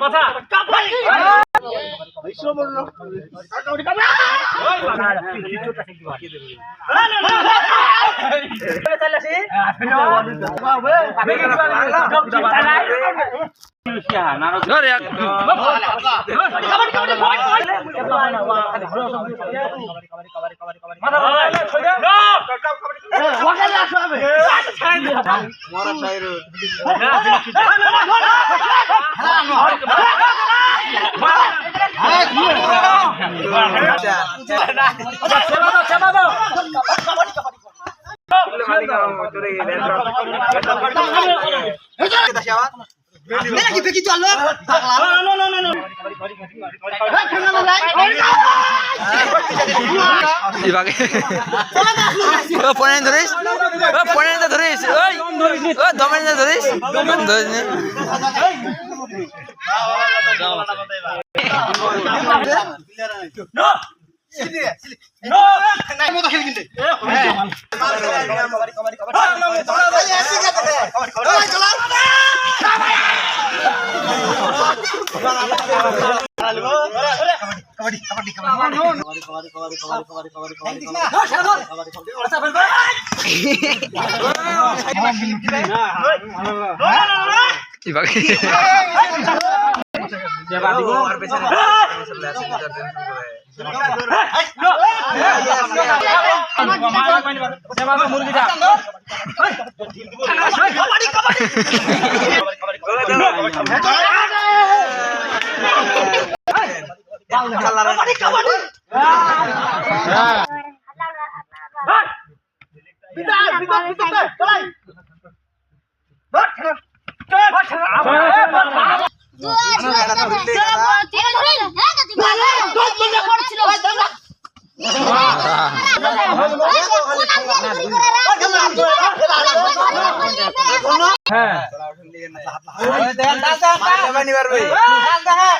মাথা নাকি দেখি চলো ইবাগে ও পনেন ধরিস। ও পনেন ধরিস। ওই ও দমেন ধরিস। দমেন ধরিস কবাডি কবাডি কবাডি কবাডি কবাডি কবাডি কবাডি কবাডি কবাডি কবাডি কবাডি কবাডি কাবাডি কাবাডি বিদায় বিদায় বিদায় চলাই হ্যাঁ।, হ্যাঁ।